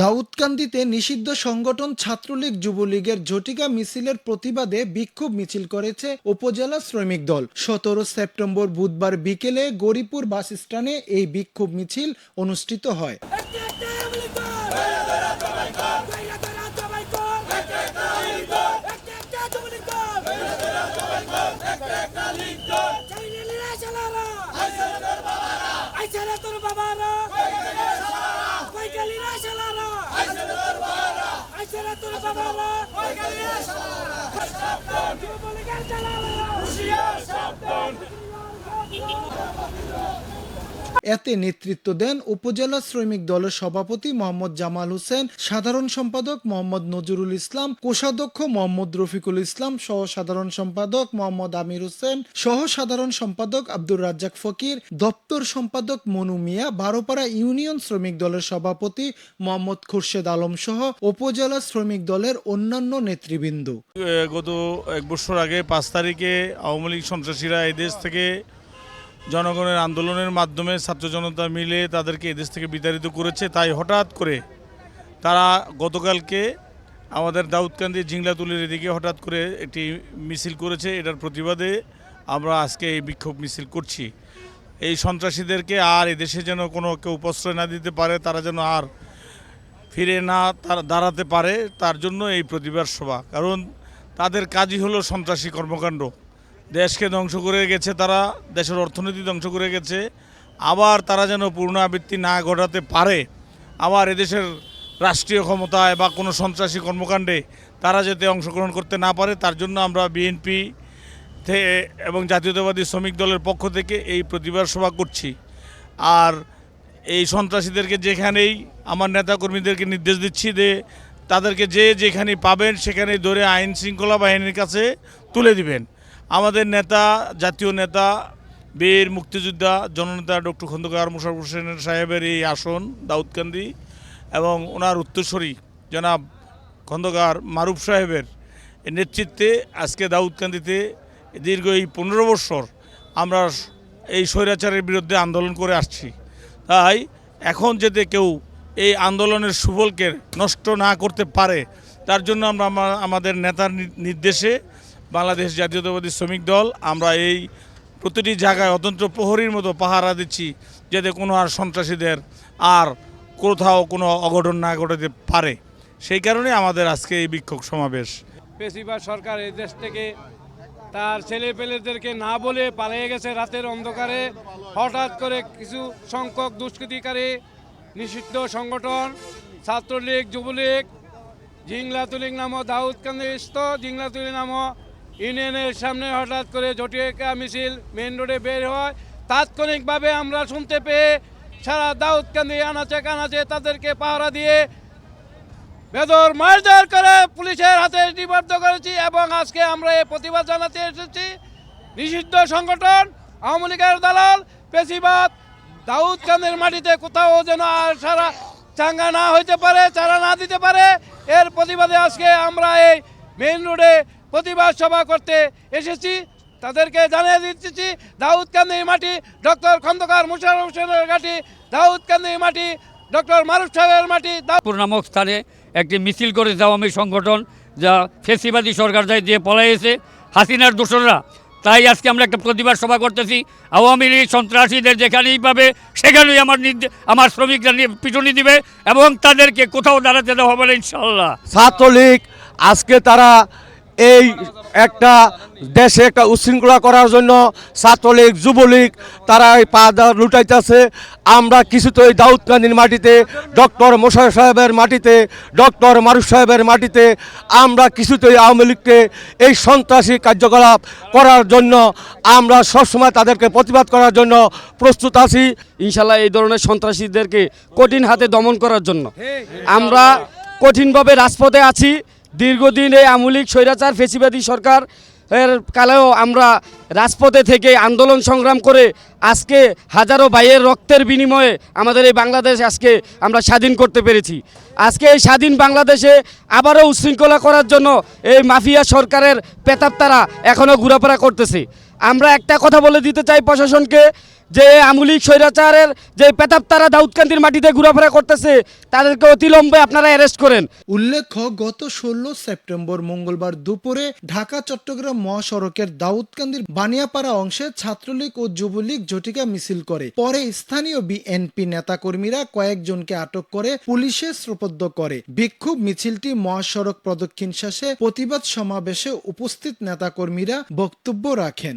দাউদকান্দিতে নিষিদ্ধ সংগঠন ছাত্রলীগ যুবলীগের ঝটিকা মিছিলের প্রতিবাদে বিক্ষোভ মিছিল করেছে উপজেলা শ্রমিক দল। সতেরো সেপ্টেম্বর বুধবার বিকেলে গরিপুর বাস স্ট্যান্ডে এই বিক্ষোভ মিছিল অনুষ্ঠিত হয়। বাবারা কইকালিরা শালারা আইসারা তোর বাবারা কইকালিরা শালারা যুবলীগের শালারা হুশিয়ার সাবধান এতে নেতৃত্ব দেন উপজেলা শ্রমিক দলের সভাপতি মোহাম্মদ জামাল হোসেন, সাধারণ সম্পাদক মোহাম্মদ নজরুল ইসলাম, কোষাধ্যক্ষ মোহাম্মদ রফিকুল ইসলাম সহ সাধারণ সম্পাদক মোহাম্মদ আমির হোসেন, সহ সাধারণ সম্পাদক আব্দুর রাজ্জাক ফকির, দপ্তর সম্পাদক মনু মিয়া, বারোপাড়া ইউনিয়ন শ্রমিক দলের সভাপতি মোহাম্মদ খুরশেদ আলম সহ উপজেলা শ্রমিক দলের অন্যান্য নেতৃবৃন্দ। গত এক বছর আগে পাঁচ তারিখে আওয়ামী লীগ সন্ত্রাসীরা এই দেশ থেকে জনগণের আন্দোলনের মাধ্যমে ছাত্র জনতা মিলে তাদেরকে এদেশ থেকে বিতাড়িত করেছে। তাই হঠাৎ করে তারা গতকালকে আমাদের দাউদকান্দি জিংলাতুলির এদিকে হঠাৎ করে একটি মিছিল করেছে। এটার প্রতিবাদে আমরা আজকে এই বিক্ষোভ মিছিল করছি। এই সন্ত্রাসীদেরকে আর এদেশে যেন কোনো কেউ প্রশ্রয় না দিতে পারে, তারা যেন আর ফিরে না তারা দাঁড়াতে পারে, তার জন্য এই প্রতিবাদ সভা। কারণ তাদের কাজই হলো সন্ত্রাসী কর্মকাণ্ড। দেশকে ধ্বংস করে গেছে তারা, দেশের অর্থনীতি ধ্বংস করে গেছে। আবার তারা যেন পুনরাবৃত্তি না ঘটাতে পারে, আবার এদেশের রাষ্ট্রীয় ক্ষমতায় বা কোনো সন্ত্রাসী কর্মকাণ্ডে তারা যাতে অংশগ্রহণ করতে না পারে, তার জন্য আমরা বিএনপি এবং জাতীয়তাবাদী শ্রমিক দলের পক্ষ থেকে এই প্রতিবাদ সভা করছি। আর এই সন্ত্রাসীদেরকে যেখানেই, আমার নেতাকর্মীদেরকে নির্দেশ দিচ্ছি যে তাদেরকে যে যেখানে পাবেন, সেখানেই ধরে আইন শৃঙ্খলা বাহিনীর কাছে তুলে দিবেন। আমাদের নেতা, জাতীয় নেতা, বীর, মুক্তিযোদ্ধা, জননেতা ডক্টর খন্দকার মুশারফ হোসেন সাহেবের এই আসন, দাউদকান্দি, এবং ওনার উত্তরসূরি জনাব খন্দকার মারুফ সাহেবের নেতৃত্বে আজকে দাউদকান্দিতে দীর্ঘ এই পনেরো বৎসর আমরা এই স্বৈরাচারের বিরুদ্ধে আন্দোলন করে আসছি। তাই এখন যাতে কেউ এই আন্দোলনের সুফলকে নষ্ট না করতে পারে, তার জন্য আমরা আমাদের নেতার নির্দেশে বাংলাদেশ জাতীয়তাবাদী শ্রমিক দল, আমরা এই প্রতিটি জায়গায় অতন্ত্র প্রহরীর মতো পাহারা দিচ্ছি যাতে কোনো আর সন্ত্রাসীদের আর কোথাও কোনো অঘটন না ঘটাতে পারে। সেই কারণে আমাদের আজকে এই বিক্ষোভ সমাবেশ। পেশিবাদ সরকার এই দেশ থেকে তার ছেলে পেলেদেরকে না বলে পালিয়ে গেছে রাতের অন্ধকারে। হঠাৎ করে কিছু সংখ্যক দুষ্কৃতিকারী, নিষিদ্ধ সংগঠন, ছাত্রলীগ, যুবলীগ জিংলাতুলিগ নামক দাউদকান্দিস্থ জিংলাতুলি নামক ইউনিয়নের সামনে হঠাৎ করে জটিকা মিছিল মেন রোডে বের হয়। তাৎক্ষণিকভাবে আমরা শুনতে পেয়ে সারা দাউদকান্দি আনাচে কানাচে তাদেরকে পাহারা দিয়ে বেদর মারধর করে পুলিশের হাতে নিবদ্ধ করেছি এবং আজকে আমরা এই প্রতিবাদ জানাতে এসেছি। নিষিদ্ধ সংগঠন, আওয়ামী লীগের দালাল, পেশিবাদ দাউদ মাটিতে কোথাও যেন আর সারা চাঙ্গা না হইতে পারে, চারা না দিতে পারে। এর প্রতিবাদে আজকে আমরা এই মেইন রোডে প্রতিবাদ সভা করতে এসেছি। তাদেরকে জানিয়ে দিচ্ছি দাউদ কান্দির মাটি ডক্টর খন্দকার মুশারফ হোসেনের ঘাটি দাউদ কান্দির মাটি ডক্টর মারুফ সাহেবের মাটি দাউদ নামক স্থানে একটি মিছিল করেছে আওয়ামী সংগঠন যা ফেসিবাদী সরকার যায় দিয়ে পলাইছে হাসিনার দোসররা তাই আজকে আমরা একটা প্রতিবাদ সভা করতেছি। আওয়ামী লীগ সন্ত্রাসীদের যেখানেই পাবে সেখানেই আমার আমার শ্রমিকরা নিয়ে পিটুনি দিবে এবং তাদেরকে কোথাও দাঁড়াতে দেওয়া হবে না ইনশাল্লাহ ছাত্রলীগ আজকে তারা এই একটা দেশে একটা উশৃঙ্খলা করার জন্য ছাত্রলীগ যুবলীগ তারা এই পা দা- লুটাইতেছে। আমরা কিছুতেই দাউদকান্দির মাটিতে ডক্টর মোশার সাহেবের মাটিতে ডক্টর মারুফ সাহেবের মাটিতে আমরা কিছুতেই আওয়ামী লীগকে এই সন্ত্রাসী কার্যকলাপ করার জন্য আমরা সবসময় তাদেরকে প্রতিবাদ করার জন্য প্রস্তুত আছি। ইনশাল্লাহ এই ধরনের সন্ত্রাসীদেরকে কঠিন হাতে দমন করার জন্য। আমরা কঠিনভাবে রাজপথে আছি। দীর্ঘদিন এই আমূলিক স্বৈরাচার, ফেসিবাদী সরকার এর কালেও আমরা রাজপথে থেকে আন্দোলন সংগ্রাম করে আজকে হাজারো ভাইয়ের রক্তের বিনিময়ে আমাদের এই বাংলাদেশ আজকে আমরা স্বাধীন করতে পেরেছি। আজকে এই স্বাধীন বাংলাদেশে আবারও উশৃঙ্খলা করার জন্য এই মাফিয়া সরকারের পেতাব তারা এখনও ঘোরাফেরা করতেছে। আমরা একটা কথা বলে দিতে চাই প্রশাসনকে যে আমুলিক স্বৈরাচারের যে পেতাব তারা দাউদকান্দির মাটিতে ঘোরাফেরা করতেছে, তাদেরকে অতিলম্বে আপনারা অ্যারেস্ট করেন। উল্লেখ্য, গত ষোলো সেপ্টেম্বর মঙ্গলবার দুপুরে ঢাকা, চট্টগ্রাম মহাসড়কের দাউদকান্দির বানিয়াপাড়া অংশে ছাত্রলীগ ও যুবলীগ ঝটিকা মিছিল করে। পরে স্থানীয় বিএনপি নেতাকর্মীরা কয়েকজনকে আটক করে পুলিশে শ্রপদ্ধ করে। বিক্ষোভ মিছিলটি মহাসড়ক প্রদক্ষিণ শেষে প্রতিবাদ সমাবেশে উপস্থিত নেতাকর্মীরা বক্তব্য রাখেন।